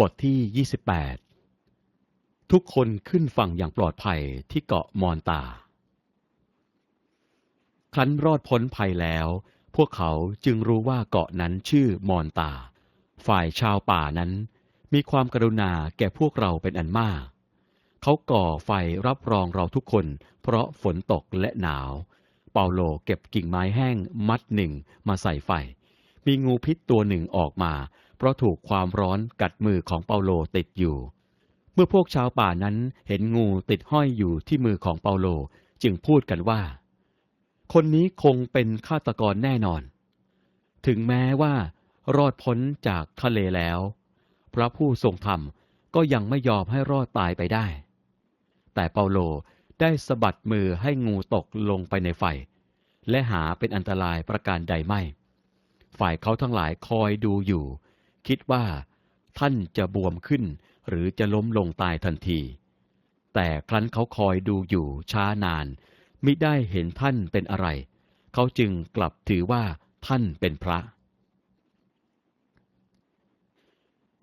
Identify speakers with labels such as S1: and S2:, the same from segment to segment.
S1: บทที่ 28 ทุกคนขึ้นฝั่งอย่างปลอดภัยที่เกาะมอนตา ครั้นรอดพ้นภัยแล้ว พวกเขาจึงรู้ว่าเกาะนั้นชื่อมอนตา ฝ่ายชาวป่านั้น มีความกรุณาแก่พวกเราเป็นอันมาก เขาก่อไฟรับรองเราทุกคน เพราะฝนตกและหนาว เปาโลเก็บกิ่งไม้แห้งมัดหนึ่งมาใส่ไฟ มีงูพิษตัวหนึ่งออกมา เพราะถูกความร้อนกัดมือของเปาโลติดอยู่ เมื่อพวกชาวป่านั้นเห็นงูติดห้อยอยู่ที่มือของเปาโลจึงพูดกันว่า คนนี้คงเป็นฆาตกรแน่นอน ถึงแม้ว่ารอดพ้นจากทะเลแล้ว พระผู้ทรงธรรมก็ยังไม่ยอมให้รอดตายไปได้ แต่เปาโลได้สะบัดมือให้งูตกลงไปในไฟ และหาเป็นอันตรายประการใดไม่ ฝ่ายเขาทั้งหลายคอยดูอยู่ คิดว่าท่านจะบวมขึ้นหรือจะล้มลงตายทันที แต่ครั้นเขาคอยดูอยู่ช้านาน มิได้เห็นท่านเป็นอะไร เขาจึงกลับถือว่าท่านเป็นพระ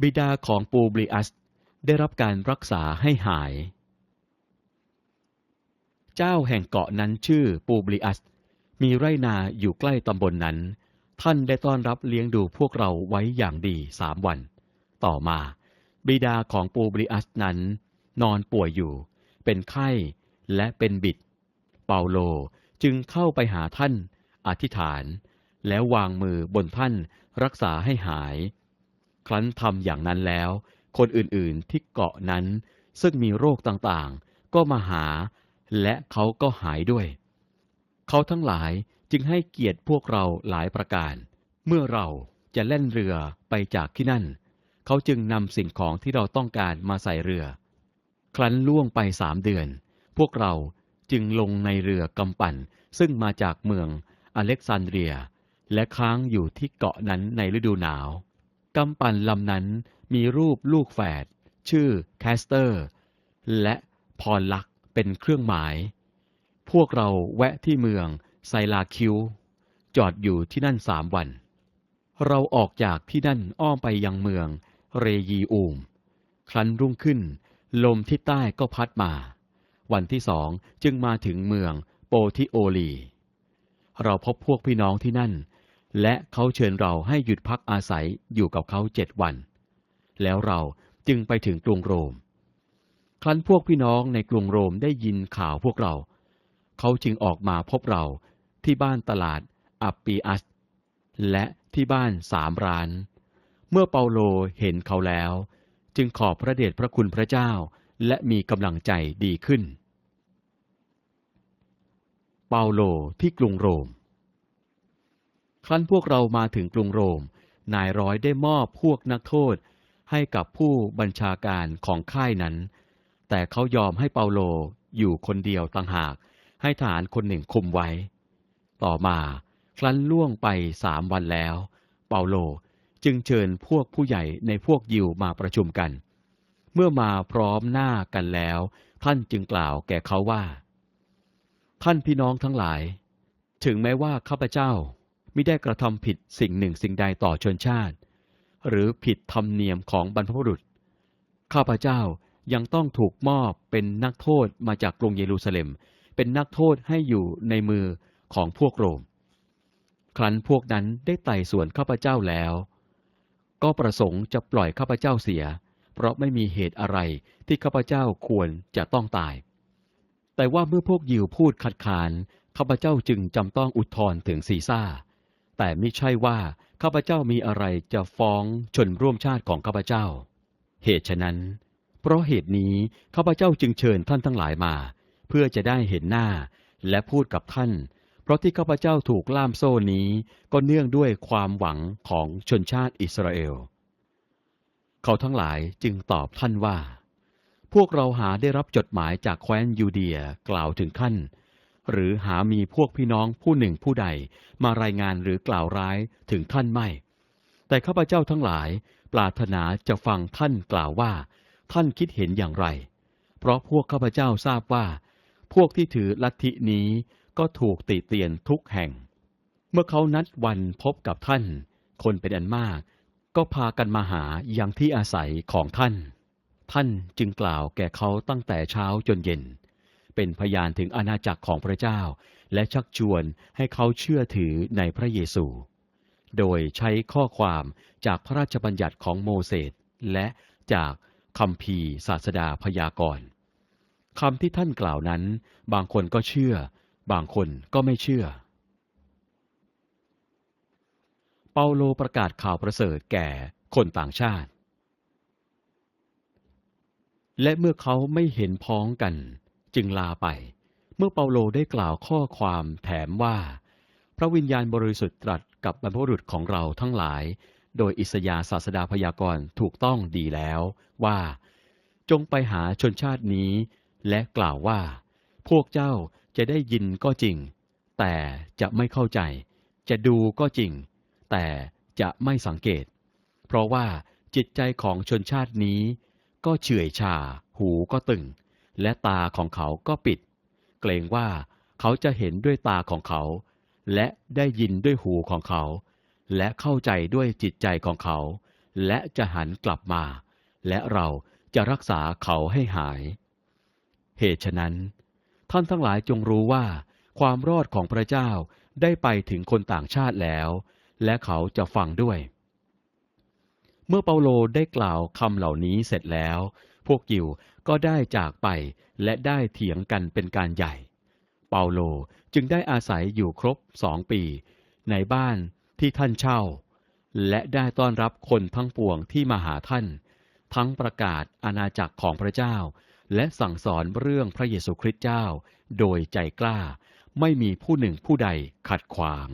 S1: บิดาของปูบลิอัสได้รับการรักษาให้หาย เจ้าแห่งเกาะนั้นชื่อปูบลิอัส มีไรนาอยู่ใกล้ตำบลนนั้น ท่านได้ต้อนรับเลี้ยงดูพวกเราไว้อย่างดีสามวัน ต่อมา บิดาของปูบลิอัสนั้น นอนป่วยอยู่ เป็นไข้และเป็นบิด เปาโลจึงเข้าไปหาท่าน อธิษฐาน แล้ววางมือบนท่านรักษาให้หาย ครั้นทำอย่างนั้นแล้ว คนอื่นๆที่เกาะนั้น ซึ่งมีโรคต่างๆ ก็มาหา และเขาก็หายด้วย เขาทั้งหลาย จึงให้เกียรติพวกเราหลายประการ เมื่อเราจะเล่นเรือไปจากที่นั่น เขาจึงนำสิ่งของที่เราต้องการมาใส่เรือ ครั้นล่วงไปสามเดือน พวกเราจึงลงในเรือกำปั่น ซึ่งมาจากเมืองอเล็กซานเดรีย และค้างอยู่ที่เกาะนั้นในฤดูหนาวกำปั่นลำนั้นมีรูปลูกแฝด ชื่อแคสเตอร์ และพอลลักเป็นเครื่องหมาย พวกเราแวะที่เมือง ไซลาคิว จอดอยู่ที่นั่นสามวัน เราออกจากที่นั่นอ้อมไปยังเมือง เรยีอูม ครั้นรุ่งขึ้น ลมที่ใต้ก็พัดมา วันที่สองจึงมาถึงเมืองโปทิโอลี เราพบพวกพี่น้องที่นั่น และเขาเชิญเราให้หยุดพักอาศัยอยู่กับเขาเจ็ดวัน แล้วเราจึงไปถึงกรุงโรม ครั้นพวกพี่น้องในกรุงโรมได้ยินข่าวพวกเรา เขาจึงออกมาพบเรา ที่บ้านตลาดอัปปีอัส และที่บ้านสามร้าน เมื่อเปาโลเห็นเขาแล้ว จึงขอบพระเดชพระคุณพระเจ้าและมีกำลังใจดีขึ้น เปาโลที่กรุงโรม ครั้นพวกเรามาถึงกรุงโรม นายร้อยได้มอบพวกนักโทษให้กับผู้บัญชาการของค่ายนั้น แต่เขายอมให้เปาโลอยู่คนเดียวต่างหาก ให้ทหารคนหนึ่งคุมไว้ ต่อมา ครั้นล่วงไปสามวันแล้ว เปาโลจึงเชิญพวกผู้ใหญ่ในพวกยิวมาประชุมกัน เมื่อมาพร้อมหน้ากันแล้ว ท่านจึงกล่าวแก่เขาว่า ท่านพี่น้องทั้งหลาย ถึงแม้ว่าข้าพเจ้าไม่ได้กระทำผิดสิ่งหนึ่งสิ่งใดต่อชนชาติ หรือผิดธรรมเนียมของบรรพบุรุษ ข้าพเจ้ายังต้องถูกมอบเป็นนักโทษมาจากกรุงเยรูซาเล็ม เป็นนักโทษให้อยู่ในมือ ของพวกโรม ครั้นพวกนั้นได้ไต่สวนข้าพเจ้าแล้ว ก็ประสงค์จะปล่อยข้าพเจ้าเสีย เพราะไม่มีเหตุอะไรที่ข้าพเจ้าควรจะต้องตาย แต่ว่าเมื่อพวกยิวพูดขัดขานข้าพเจ้าจึงจำต้องอุทธรณ์ถึงซีซ่า แต่ไม่ใช่ว่าข้าพเจ้ามีอะไรจะฟ้องชนร่วมชาติของข้าพเจ้า เหตุฉะนั้น เพราะเหตุนี้ข้าพเจ้าจึงเชิญท่านทั้งหลายมา เพื่อจะได้เห็นหน้าและพูดกับท่าน ราะที่ข้าพเจ้าถูกล่ามโซ่นี้ ก็เนื่องด้วยความหวังของชนชาติอิสราเอล เขาทั้งหลายจึงตอบท่านว่า พวกเราหาได้รับจดหมายจากแคว้นยูเดียกล่าวถึงท่านหรือหามีพวกพี่น้องผู้หนึ่งผู้ใดมารายงานหรือกล่าวร้ายถึงท่านไม่ แต่ข้าพเจ้าทั้งหลาย ปรารถนาจะฟังท่านกล่าวว่า ท่านคิดเห็นอย่างไร เพราะพวกข้าพเจ้าทราบว่า พวกที่ถือลัทธินี้ ก็ถูกติเตียนทุกแห่ง เมื่อเขานัดวันพบกับท่าน คนเป็นอันมาก ก็พากันมาหาอยังที่อาศัยของท่าน ท่านจึงกล่าวแก่เขาตั้งแต่เช้าจนเย็น เป็นพยานถึงอาณาจักรของพระเจ้า และชักชวนให้เขาเชื่อถือในพระเยซู โดยใช้ข้อความจากพระราชบัญญัติของโมเสสและจากคำพีศาสดาพยากรณ์คำที่ท่านกล่าวนั้น บางคนก็เชื่อ บางคนก็ไม่เชื่อ เปาโลประกาศข่าวประเสริฐแก่คนต่างชาติ และเมื่อเขาไม่เห็นพ้องกัน จึงลาไป เมื่อเปาโลได้กล่าวข้อความแถมว่า พระวิญญาณบริสุทธิ์ตรัสกับบรรพบุรุษของเราทั้งหลาย โดยอิสยาห์ศาสดาพยากรณ์ถูกต้องดีแล้วว่า จงไปหาชนชาตินี้ และกล่าวว่า พวกเจ้า จะได้ยินก็จริง แต่จะไม่เข้าใจ จะดูก็จริง แต่จะไม่สังเกต เพราะว่าจิตใจของชนชาตินี้ ก็เฉื่อยชา หูก็ตึง และตาของเขาก็ปิด เกรงว่าเขาจะเห็นด้วยตาของเขา และได้ยินด้วยหูของเขา และเข้าใจด้วยจิตใจของเขา และจะหันกลับมา และเราจะรักษาเขาให้หาย เหตุฉะนั้น ท่านทั้งหลายจงรู้ว่า ความรอดของพระเจ้าได้ไปถึงคนต่างชาติแล้ว และเขาจะฟังด้วย เมื่อเปาโลได้กล่าวคำเหล่านี้เสร็จแล้ว พวกยิวก็ได้จากไปและได้เถียงกันเป็นการใหญ่ เปาโลจึงได้อาศัยอยู่ครบสองปี ในบ้านที่ท่านเช่า และได้ต้อนรับคนทั้งปวงที่มาหาท่าน ทั้งประกาศอาณาจักรของพระเจ้า และสั่งสอนเรื่องพระเยซูคริสต์เจ้า โดยใจกล้า ไม่มีผู้หนึ่งผู้ใดขัดขวาง